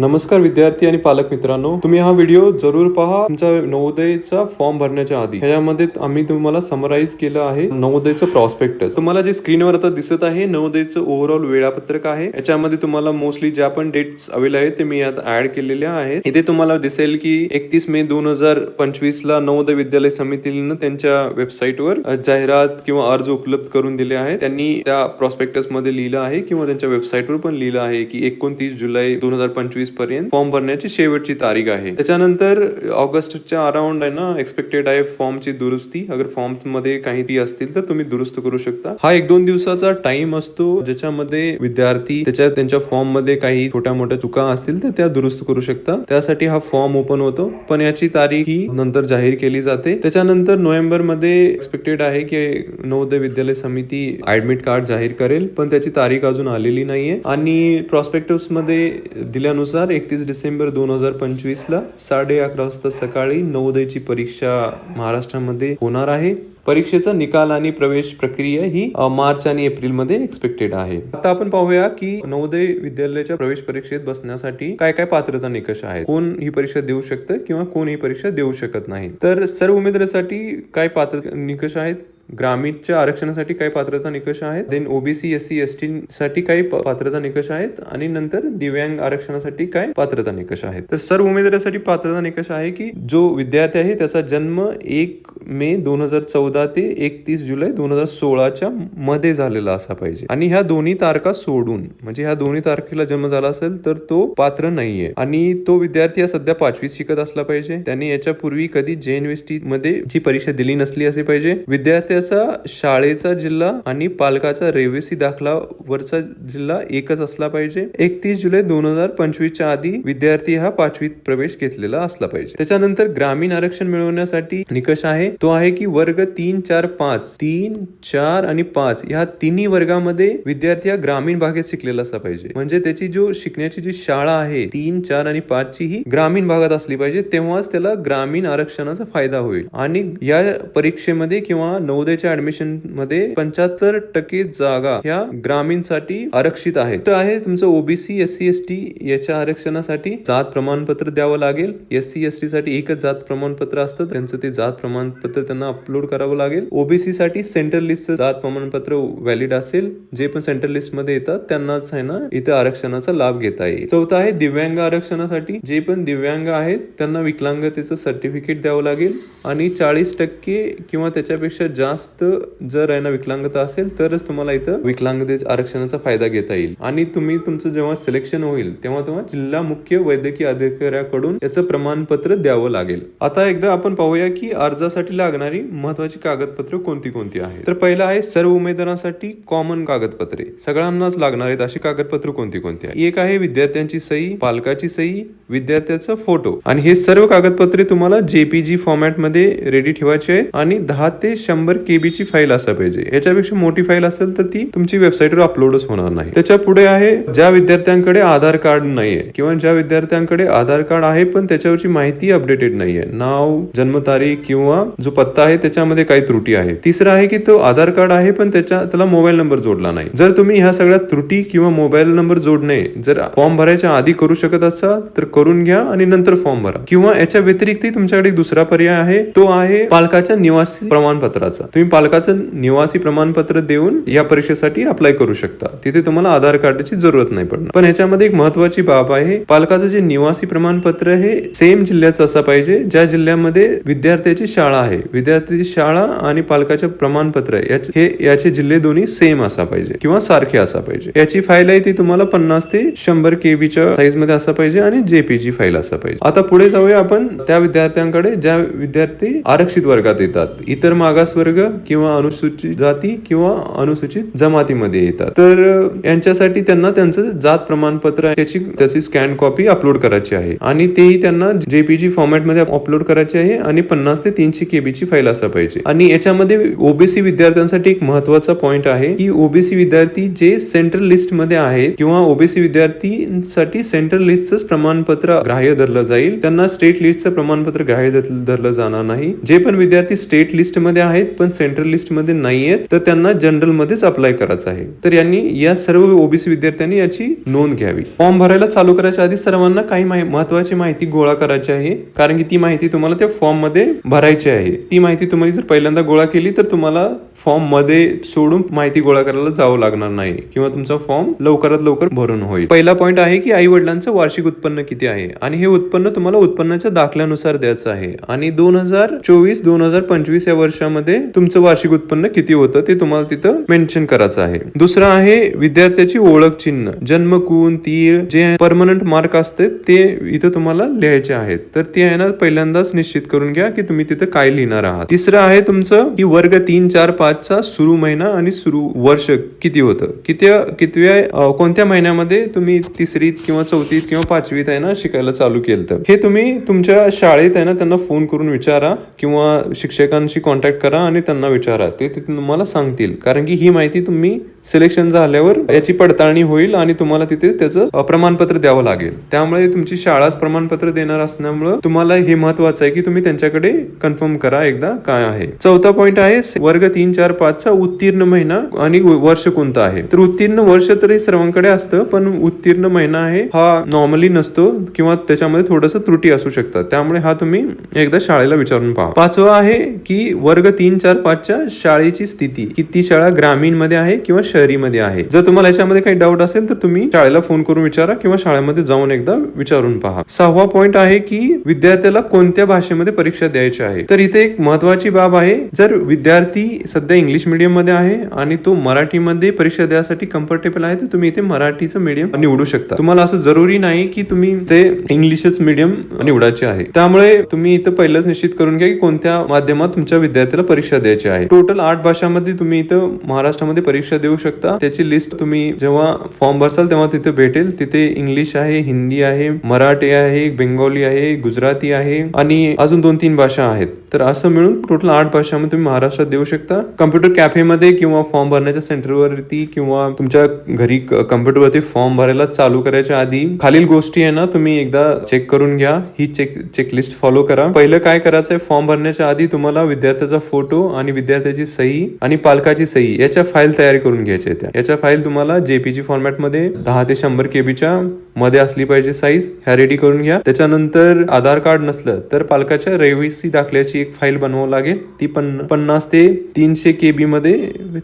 नमस्कार विद्यार्थी आणि पालक मित्रांनो तुम्ही हा व्हिडिओ जरूर पहा. तुमचा नवोदयचा फॉर्म भरण्याच्या आधी ह्याच्यामध्ये आम्ही तुम्हाला समराईज केलं आहे नवोदयचं प्रॉस्पेक्टस तुम्हाला जे स्क्रीनवर आता दिसत आहे नवोदयचं ओव्हरऑल वेळापत्रक आहे. याच्यामध्ये तुम्हाला मोस्टली ज्या पण डेट्स अवेलेबल आहेत ते मी आता ऍड केलेल्या आहेत. इथे तुम्हाला दिसेल की एकतीस मे दोन हजार पंचवीस ला नवोदय विद्यालय समितीनं त्यांच्या वेबसाईटवर जाहिरात किंवा अर्ज उपलब्ध करून दिले आहेत. त्यांनी त्या प्रॉस्पेक्टसमध्ये लिहिलं आहे किंवा त्यांच्या वेबसाईटवर पण लिहिलं आहे की एकोणतीस जुलै दोन हजार पंचवीस पर्यंत. फॉर्म भरण्याची शेवटची तारीख आहे. त्याच्यानंतर ऑगस्टच्या अराउंड आहे ना एक्सपेक्टेड आहे फॉर्मची दुरुस्ती. अगर फॉर्ममध्ये काही ती असतील तर तुम्ही दुरुस्त करू शकता. हा एक दोन दिवसाचा टाइम असतो ज्याच्यामध्ये विद्यार्थी त्याच्या त्यांच्या फॉर्ममध्ये काही छोट्या मोठ्या चुका असतील तर त्या दुरुस्त करू शकता. त्यासाठी हा फॉर्म ओपन होतो. पण याची तारीख ही नंतर जाहीर केली जाते. त्याच्यानंतर नोव्हेंबरमध्ये एक्सपेक्टेड आहे की नवोदय विद्यालय समिती ऍडमिट कार्ड जाहीर करेल. पण त्याची तारीख अजून आलेली नाहीये. आणि प्रॉस्पेक्टसमध्ये दिल्यानुसार एकतीस डिसेंबर दोन हजार पंचवीस ला साडे अकरा वाजता सकाळी नवोदयची परीक्षा महाराष्ट्रामध्ये होणार आहे. परीक्षेचा निकाल आणि प्रवेश प्रक्रिया ही मार्च आणि एप्रिलमध्ये एक्सपेक्टेड आहे. आता आपण पाहूया की नवोदय विद्यालयाच्या प्रवेश परीक्षेत बसण्यासाठी काय काय पात्रता निकष आहेत? कोण ही परीक्षा देऊ शकतं किंवा कोण ही परीक्षा देऊ शकत नाही? तर सर्व उमेदवारासाठी काय पात्र निकष आहेत? ग्रामीणच्या आरक्षणासाठी काही पात्रता निकष आहेत. Then OBC S C S T साठी काही पात्रता निकष आहेत आणि नंतर दिव्यांग आरक्षणासाठी काय पात्रता निकष आहेत. तर सर्व उमेदवारासाठी पात्रता निकष आहे की जो विद्यार्थी आहे त्याचा जन्म एक मे दोन हजार चौदा ते एकतीस जुलै दोन हजार सोळाच्या मध्ये झालेला असा पाहिजे. आणि ह्या दोन्ही तारखा सोडून म्हणजे ह्या दोन्ही तारखेला जन्म झाला असेल तर तो पात्र नाहीये. आणि तो विद्यार्थी हा सध्या पाचवीत शिकत असला पाहिजे. त्याने याच्या पूर्वी कधी जे युनिव्हर्सिटी मध्ये जी परीक्षा दिली नसली असे पाहिजे. विद्यार्थ्याचा शाळेचा जिल्हा आणि पालकाचा रेवेसी दाखला वरचा जिल्हा एकच असला पाहिजे. एकतीस जुलै दोन हजार पंचवीसच्या आधी विद्यार्थी हा पाचवीत प्रवेश घेतलेला असला पाहिजे. त्याच्यानंतर ग्रामीण आरक्षण मिळवण्यासाठी निकष आहे. तो आहे की वर्ग तीन चार पाच. तीन चार आणि पाच ह्या तिन्ही वर्गामध्ये विद्यार्थी हा ग्रामीण भागात शिकलेला असला पाहिजे. म्हणजे त्याची जो शिकण्याची जी शाळा आहे तीन चार आणि पाच ची ही ग्रामीण भागात असली पाहिजे तेव्हाच त्याला ग्रामीण आरक्षणाचा फायदा होईल. आणि या परीक्षेमध्ये किंवा नवोदयच्या ऍडमिशनमध्ये पंच्याहत्तर टक्के जागा ह्या ग्रामीणसाठी आरक्षित आहेत. तर आहे तुमचं OBC S C S T याच्या आरक्षणासाठी जात प्रमाणपत्र द्यावं लागेल. एस सी एस टी साठी एकच जात प्रमाणपत्र असतं. त्यांचं ते जात प्रमाणपत्र त्यांना अपलोड करावं लागेल. ओबीसी साठी सेंट्रल लिस्ट जात प्रमाणपत्र व्हॅलिड असेल. जे पण सेंट्रल लिस्टमध्ये येतात त्यांनाच आहे ना इथं आरक्षणाचा लाभ घेता येईल. चौथं आहे दिव्यांग आरक्षणासाठी. जे पण दिव्यांग आहेत त्यांना विकलांगतेचं सर्टिफिकेट द्यावं लागेल. आणि चाळीस टक्के किंवा त्याच्यापेक्षा जास्त जर आहे ना विकलांगता असेल तरच तुम्हाला इथं विकलांगते आरक्षणाचा फायदा घेता येईल. आणि तुम्ही तुमचं जेव्हा सिलेक्शन होईल तेव्हा तुम्हाला जिल्हा मुख्य वैद्यकीय अधिकाऱ्याकडून याचं प्रमाणपत्र द्यावं लागेल. आता एकदा आपण पाहूया की अर्जासाठी लागणारी महत्वाची कागदपत्र कोणती कोणती आहेत? तर पहिलं आहे सर्व उमेदवारांसाठी कॉमन कागदपत्रे. सगळ्यांनाच लागणार आहेत अशी कागदपत्र कोणती कोणती आहे एक आहे विद्यार्थ्यांची सही पालकाची सही विद्यार्थ्याचा फोटो आणि हे सर्व कागदपत्रे तुम्हाला जेपीजी फॉर्मॅटमध्ये रेडी ठेवायचे आहेत आणि दहा ते शंभर केबी ची फाईल असा पाहिजे. याच्यापेक्षा मोठी फाईल असेल तर ती तुमची वेबसाईटवर अपलोडच होणार नाही. त्याच्या पुढे आहे ज्या विद्यार्थ्यांकडे आधार कार्ड नाहीये किंवा ज्या विद्यार्थ्यांकडे आधार कार्ड आहे पण त्याच्यावरची माहिती अपडेटेड नाहीये. नाव जन्मतारीख किंवा जो पत्ता आहे त्याच्यामध्ये काही त्रुटी आहे. तिसरं आहे की तो आधार कार्ड आहे पण त्याच्या त्याला मोबाईल नंबर जोडला नाही. जर तुम्ही ह्या सगळ्या त्रुटी किंवा मोबाईल नंबर जोडणे जर फॉर्म भरायच्या आधी करू शकत असाल तर करून घ्या आणि नंतर फॉर्म भरा. किंवा याच्या व्यतिरिक्त तुमच्याकडे दुसरा पर्याय आहे तो आहे पालकाच्या निवासी प्रमाणपत्राचा. तुम्ही पालकाचं निवासी प्रमाणपत्र देऊन या परीक्षेसाठी अप्लाय करू शकता. तिथे तुम्हाला आधार कार्डची जरूरत नाही पडणार. पण याच्यामध्ये एक महत्वाची बाब आहे पालकाचं जे निवासी प्रमाणपत्र हे सेम जिल्ह्याचं असं पाहिजे ज्या जिल्ह्यामध्ये विद्यार्थ्याची शाळा आहे. विद्यार्थ्याची शाळा आणि पालकाचे प्रमाणपत्र याचे- हे याचे जिल्हे दोन्ही सेम असा पाहिजे किंवा सारखे असा पाहिजे. याची फाईल आहे ती तुम्हाला पन्नास ते शंभर केबीच्या साईजमध्ये असं पाहिजे आणि जेपीजी फाईल असा पाहिजे. आता पुढे जाऊया आपण त्या विद्यार्थ्यांकडे ज्या विद्यार्थी आरक्षित वर्गात येतात. इतर मागास वर्ग किंवा अनुसूचित जाती किंवा अनुसूचित जमातीमध्ये येतात. तर यांच्यासाठी त्यांना त्यांचं जात प्रमाणपत्र त्याची त्याची स्कॅन कॉपी अपलोड करायची आहे. आणि तेही त्यांना जेपीजी फॉर्मॅटमध्ये अपलोड करायचे आहे आणि पन्नास ते तीनशे केबीची फाईल असा पाहिजे. आणि याच्यामध्ये ओबीसी विद्यार्थ्यांसाठी एक महत्त्वाचा पॉईंट आहे की ओबीसी विद्यार्थी जे सेंट्रल लिस्टमध्ये आहेत किंवा ओबीसी विद्यार्थीसाठी सेंट्रल लिस्टच प्रमाणपत्र ग्राह्य धरलं जाईल. त्यांना स्टेट लिस्टचं प्रमाणपत्र ग्राह्य धरलं जाणार नाही. जे पण विद्यार्थी स्टेट लिस्टमध्ये आहेत पण सेंट्रल लिस्टमध्ये नाहीयेत तर त्यांना जनरल मध्येच अप्लाय करायचं आहे. तर यांनी या सर्व ओबीसी विद्यार्थ्यांनी याची नोंद घ्यावी. फॉर्म भरायला चालू करायच्या आधी सर्वांना काही महत्वाची माहिती गोळा करायची आहे. कारण की ती माहिती तुम्हाला त्या फॉर्ममध्ये भरायची आहे. ती माहिती तुम्हाला जर पहिल्यांदा गोळा केली तर तुम्हाला फॉर्ममध्ये सोडून माहिती गोळा करायला जावं लागणार नाही किंवा तुमचा फॉर्म लवकरात लवकर भरून होईल. पहिला पॉईंट आहे की आई वडिलांचं वार्षिक उत्पन्न किती आहे? आणि हे उत्पन्न तुम्हाला उत्पन्नाच्या दाखल्यानुसार द्यायचं आहे. आणि दोन हजार चोवीस दोन हजार पंचवीस या वर्षामध्ये तुमचं वार्षिक उत्पन्न किती होतं ते तुम्हाला तिथं मेन्शन करायचं आहे. दुसरं आहे विद्यार्थ्याची ओळख चिन्ह. जन्मकून तीर जे परमनंट मार्क असते ते इथं तुम्हाला लिहायचे आहेत. तर ते आहे ना पहिल्यांदाच निश्चित करून घ्या की तुम्ही तिथं काय लिहिणार आहात. तिसरं आहे तुमचं की वर्ग तीन चार पाच पाचचा सुरू महिना आणि सुरू वर्ष किती होतं? किती कितव्या कोणत्या महिन्यामध्ये तुम्ही तिसरीत किंवा चौथीत किंवा पाचवीत आहे ना शिकायला चालू केलं हे तुम्ही तुमच्या शाळेत आहे ना त्यांना फोन करून विचारा किंवा शिक्षकांशी कॉन्टॅक्ट करा आणि त्यांना विचारा. ते ते तुम्हाला सांगतील. कारण की ही माहिती तुम्ही सिलेक्शन झाल्यावर याची पडताळणी होईल आणि तुम्हाला तिथे त्याचं प्रमाणपत्र द्यावं लागेल. त्यामुळे तुमची शाळाच प्रमाणपत्र देणार असल्यामुळं तुम्हाला हे महत्वाचं आहे की तुम्ही त्यांच्याकडे कन्फर्म करा एकदा काय आहे. चौथा पॉईंट आहे वर्ग तीन चार पाचचा उत्तीर्ण महिना आणि वर्ष कोणता आहे? तर उत्तीर्ण वर्ष तरी सर्वांकडे असतं पण उत्तीर्ण महिना आहे हा नॉर्मली नसतो किंवा त्याच्यामध्ये थोडस त्रुटी असू शकतात. त्यामुळे हा तुम्ही एकदा शाळेला विचारून पहा. पाचवा आहे की वर्ग तीन चार पाचच्या शाळेची स्थिती. की ती शाळा ग्रामीणमध्ये आहे किंवा शहरीमध्ये आहे. जर तुम्हाला याच्यामध्ये काही डाऊट असेल तर तुम्ही शाळेला फोन करून विचारा किंवा शाळेमध्ये जाऊन एकदा विचारून पहा. सहावा पॉईंट आहे की विद्यार्थ्याला कोणत्या भाषेमध्ये परीक्षा द्यायची आहे? तर इथे एक महत्वाची बाब आहे. जर विद्यार्थी सध्या इंग्लिश मीडियममध्ये आहे आणि तो मराठीमध्ये परीक्षा द्यायसाठी कम्फर्टेबल आहे तर तुम्ही इथे मराठीचं मीडियम निवडू शकता. तुम्हाला असं जरुरी नाही की तुम्ही ते इंग्लिशच मीडियम निवडायचे आहे. त्यामुळे तुम्ही इथं पहिलंच निश्चित करून घ्या की कोणत्या माध्यमात तुमच्या विद्यार्थ्याला परीक्षा द्यायची आहे. टोटल आठ भाषांमध्ये तुम्ही इथं महाराष्ट्रामध्ये परीक्षा देऊ शकता. त्याची लिस्ट तुम्ही जेव्हा फॉर्म भरसाल तेव्हा तिथे भेटेल. तिथे इंग्लिश आहे हिंदी आहे मराठी आहे बेंगोली आहे गुजराती आहे आणि अजून दोन तीन भाषा आहेत. तर असं मिळून टोटल आठ भाषामध्ये तुम्ही महाराष्ट्रात देऊ शकता. कम्प्युटर कॅफेमध्ये किंवा फॉर्म भरण्याच्या सेंटरवरती किंवा तुमच्या घरी कम्प्युटरवरती फॉर्म भरायला चालू करायच्या आधी खालील गोष्टी आहे ना तुम्ही एकदा चेक करून घ्या. ही चेक चेकलिस्ट फॉलो करा. पहिलं काय करायचं आहे फॉर्म भरण्याच्या आधी तुम्हाला विद्यार्थ्याचा फोटो आणि विद्यार्थ्याची सही आणि पालकाची सही याच्या फाईल तयार करून घ्यायच्या आहेत याच्या फाईल तुम्हाला जेपीजी फॉर्मॅटमध्ये दहा ते शंभर केबीच्या मध्ये असली पाहिजे साईज ह्या रेडी करून घ्या. त्याच्यानंतर आधार कार्ड नसलं तर पालकाच्या रहिवासी दाखल्याची एक फाईल बनवावं लागेल. ती पण पन्नास ते तीनशे केबी मध्ये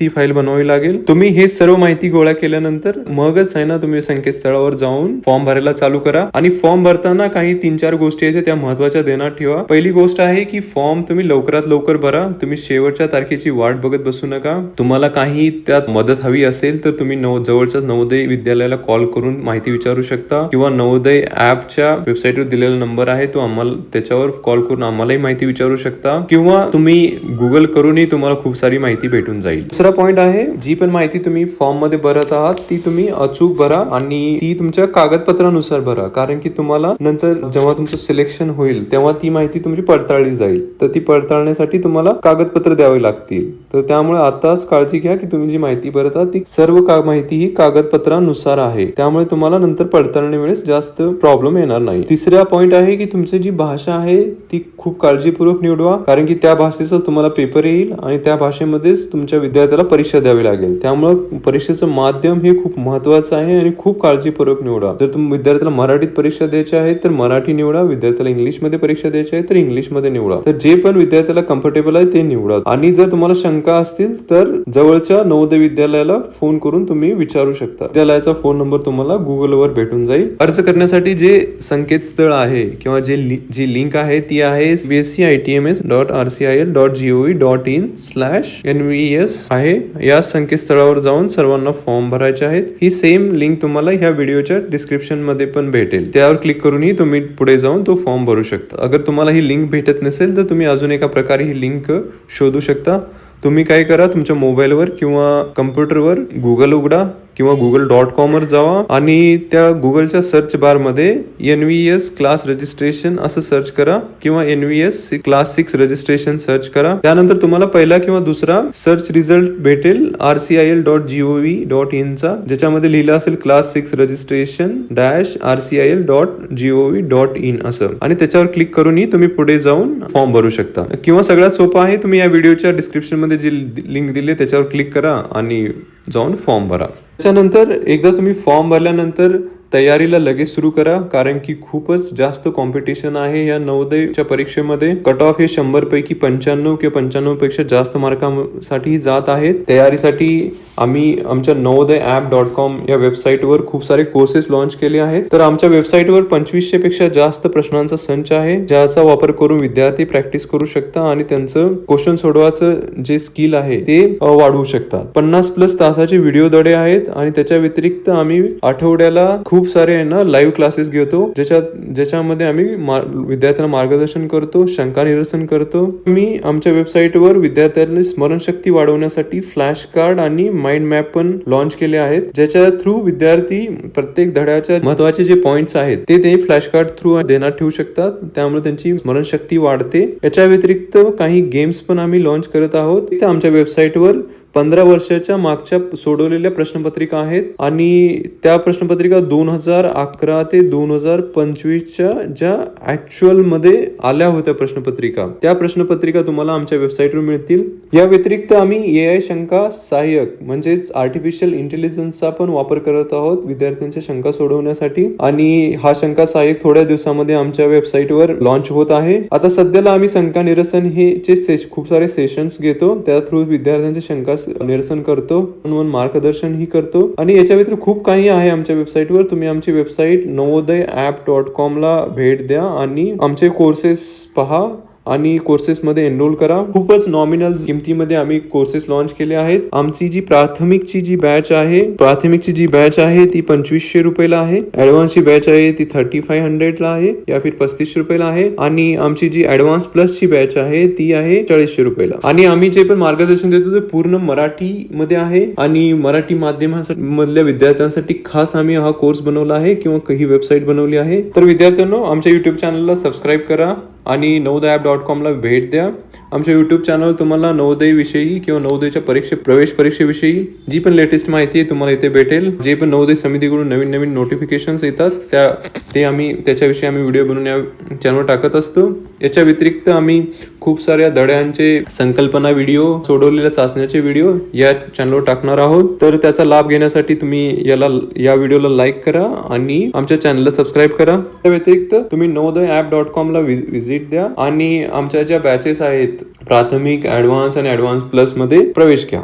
ती फाईल बनवावी लागेल. तुम्ही हे सर्व माहिती गोळा केल्यानंतर मगच आहे ना तुम्ही संकेतस्थळावर जाऊन फॉर्म भरायला चालू करा. आणि फॉर्म भरताना काही तीन चार गोष्टी आहेत त्या महत्त्वाच्या देण्यात ठेवा. पहिली गोष्ट आहे की फॉर्म तुम्ही लवकरात लवकर भरा. तुम्ही शेवटच्या तारखेची वाट बघत बसू नका. तुम्हाला काही त्यात मदत हवी असेल तर तुम्ही नव जवळच्या नवोदय विद्यालयाला कॉल करून माहिती विचारू शकता. किंवा नवोदय ऍपच्या वेबसाईटवर दिलेला नंबर आहे तो आम्हाला त्याच्यावर कॉल करून आम्हालाही माहिती विचारू शकता किंवा तुम्ही गुगल करूनही तुम्हाला खूप सारी माहिती भेटून जाईल. दुसरा पॉईंट आहे जी पण माहिती तुम्ही फॉर्ममध्ये भरत आहात ती तुम्ही अचूक भरा आणि ती तुमच्या कागदपत्रानुसार भरा. कारण की तुम्हाला नंतर जेव्हा तुमचं सिलेक्शन होईल तेव्हा ती माहिती तुमची पडताळली जाईल. तर ती पडताळण्यासाठी तुम्हाला कागदपत्र द्यावे लागतील. तर त्यामुळे आताच काळजी घ्या की तुम्ही जी माहिती भरता ती सर्व का माहिती ही कागदपत्रानुसार आहे. त्यामुळे तुम्हाला नंतर पडताळणी वेळेस जास्त प्रॉब्लेम येणार नाही. तिसरा पॉईंट आहे की तुमची जी भाषा आहे ती खूप काळजीपूर्वक निवडवा. कारण की त्या भाषेचा तुम्हाला पेपर येईल आणि त्या भाषेमध्येच तुमच्या विद्यार्थ्याला परीक्षा द्यावी लागेल. त्यामुळे परीक्षेचं माध्यम हे खूप महत्वाचं आहे आणि खूप काळजीपूर्वक निवडा. जर तुम्ही विद्यार्थ्याला मराठीत परीक्षा द्यायची आहे तर मराठी निवडा. विद्यार्थ्याला इंग्लिशमध्ये परीक्षा द्यायची आहे तर इंग्लिशमध्ये निवडा. तर जे पण विद्यार्थ्याला कम्फर्टेबल आहे ते निवडा. आणि जर तुम्हाला शंका असतील तर जवळच्या नवोदय विद्यालयाला फोन करून तुम्ही विचारू शकता. विद्यालयाचा फोन नंबर तुम्हाला गुगलवर भेटून जाईल. अर्ज करण्यासाठी जे संकेतस्थळ आहे किंवा जे लि- जी लिंक आहे ती आहे BSC I T M S dot R C I L dot gov dot in slash N V S आहे. या संकेतस्थळावर जाऊन सर्वांना फॉर्म भरायचे आहेत. ही सेम लिंक तुम्हाला ह्या व्हिडिओच्या डिस्क्रिप्शनमध्ये पण भेटेल. त्यावर क्लिक करूनही तुम्ही पुढे जाऊन तो फॉर्म भरू शकता. अगर तुम्हाला ही लिंक भेटत नसेल तर तुम्ही अजून एका प्रकारे ही लिंक शोधू शकता. तुम्ही काय करा तुमच्या मोबाईलवर किंवा कम्प्युटरवर गुगल उघडा. किंवा गुगल डॉट कॉमवर जावा आणि त्या गुगलच्या सर्च बारमध्ये N V S class registration असं सर्च करा किंवा N V S class six registration search करा. त्यानंतर तुम्हाला पहिला किंवा दुसरा सर्च रिझल्ट भेटेल R C I L dot gov dot इनचा ज्याच्यामध्ये लिहिलं असेल class six registration dash R C I L dot gov dot in असं. आणि त्याच्यावर क्लिक करूनही तुम्ही पुढे जाऊन फॉर्म भरू शकता. किंवा सगळ्यात सोपं आहे तुम्ही या व्हिडिओच्या डिस्क्रिप्शनमध्ये जी लिंक दिली त्याच्यावर क्लिक करा आणि जाऊन फॉर्म भरा. त्याच्यानंतर एकदा तुम्ही फॉर्म भरल्यानंतर तयारीला लगेच सुरू करा कारण की खूपच जास्त कॉम्पिटिशन आहे या नवोदयच्या परीक्षेमध्ये. कट ऑफ हे शंभर पैकी पंच्याण्णव किंवा पंच्याण्णवपेक्षा जास्त मार्कांसाठी जात आहेत. तयारीसाठी आम्ही आमच्या नवोदय ऍप डॉट कॉम या वेबसाईटवर खूप सारे कोर्सेस लॉन्च केले आहेत. तर आमच्या वेबसाईटवर पंचवीसशे पेक्षा जास्त प्रश्नांचा संच आहे ज्याचा वापर करून विद्यार्थी प्रॅक्टिस करू शकता आणि त्यांचं क्वेश्चन सोडवायचं जे स्किल आहे ते वाढवू शकतात. पन्नास प्लस तासाचे व्हिडिओ दडे आहेत आणि त्याच्या व्यतिरिक्त आम्ही आठवड्याला खूप खूप सारे आहे ना लाईव्ह क्लासेस घेतो. ज्याच्यात ज्याच्यामध्ये आम्ही विद्यार्थ्यांना मार्गदर्शन करतो शंका निरसन करतो. मी आमच्या वेबसाईटवर विद्यार्थ्यांनी स्मरणशक्ती वाढवण्यासाठी फ्लॅश कार्ड आणि माइंड मॅप पण लॉन्च केले आहेत. ज्याच्या थ्रू विद्यार्थी प्रत्येक धड्याच्या महत्त्वाचे जे पॉइंट्स आहेत ते ते फ्लॅश कार्ड थ्रू देण्यात ठेवू शकतात. त्यामुळे त्यांची स्मरणशक्ती वाढते. याच्या व्यतिरिक्त काही गेम्स पण आम्ही लॉन्च करत आहोत. ते आमच्या वेबसाईटवर पंधरा वर्षाच्या मागच्या सोडवलेल्या प्रश्नपत्रिका आहेत आणि त्या प्रश्नपत्रिका दोन हजार अकरा ते दोन हजार पंचवीसच्या ज्या ऍक्च्युअलमध्ये आल्या होत्या प्रश्नपत्रिका त्या प्रश्नपत्रिका तुम्हाला आमच्या वेबसाईटवर मिळतील. या व्यतिरिक्त आम्ही ए आय शंका सहाय्यक म्हणजेच आर्टिफिशियल इंटेलिजन्सचा पण वापर करत आहोत विद्यार्थ्यांच्या शंका सोडवण्यासाठी. आणि हा शंका सहाय्यक थोड्या दिवसामध्ये आमच्या वेबसाईटवर लॉन्च होत आहे. आता सध्याला आम्ही शंका निरसन हे चे सेश- खूप सारे सेशन्स घेतो त्या थ्रू विद्यार्थ्यांच्या शंका स- निरसन करतो म्हणून मार्गदर्शन ही करतो. आणि याच्या व्यतिरिक्त खूप काही आहे आमच्या वेबसाईटवर तुम्ही आमची website Navodaya app dot com ला भेट द्या आणि आमचे कोर्सेस पहा. आणि कोर्सेसमध्ये एनरोल करा. खूपच नॉमिनल किमतीमध्ये आम्ही कोर्सेस लॉन्च केले आहेत. आमची जी प्राथमिकची जी बॅच आहे प्राथमिकची जी बॅच आहे ती पंचवीसशे रुपयाला आहे. ऍडव्हान्सची बॅच आहे ती थर्टी फाय हंड्रेडला आहे. या फिर पस्तीसशे रुपयाला आहे. आणि आमची जी ऍडव्हान्स प्लसची बॅच आहे ती आहे चाळीसशे रुपयाला. आणि आम्ही जे पण मार्गदर्शन देतो ते पूर्ण मराठी मध्ये आहे. आणि मराठी माध्यमासाठी मधल्या विद्यार्थ्यांसाठी खास आम्ही हा कोर्स बनवला आहे किंवा काही वेबसाईट बनवली आहे. तर विद्यार्थ्यांनो आमच्या युट्यूब चॅनलला सबस्क्राईब करा. आणि नवोदय ॲप डॉट कॉमला भेट द्या. आमच्या युट्यूब चॅनल तुम्हाला नवोदयविषयी किंवा नवोदयच्या परीक्षे प्रवेश परीक्षेविषयी जी पण लेटेस्ट माहिती आहे तुम्हाला इथे भेटेल. जे पण नवोदय समितीकडून नवीन नवीन नोटिफिकेशन्स येतात त्या ते आम्ही त्याच्याविषयी आम्ही व्हिडिओ बनवून या चॅनलवर टाकत असतो. याच्या व्यतिरिक्त आम्ही खूप साऱ्या धड्यांचे संकल्पना व्हिडिओ सोडवलेल्या चाचण्याचे व्हिडिओ या चॅनलवर टाकणार आहोत. तर त्याचा लाभ घेण्यासाठी तुम्ही याला या व्हिडिओला लाईक करा आणि आमच्या चॅनलला सबस्क्राईब करा. त्या व्यतिरिक्त तुम्ही नवोदय ऍप डॉट कॉमला व्हिजिट द्या. आणि आमच्या ज्या बॅचेस आहेत प्राथमिक ऍडव्हान्स आणि ऍडव्हान्स प्लसमध्ये प्रवेश घ्या.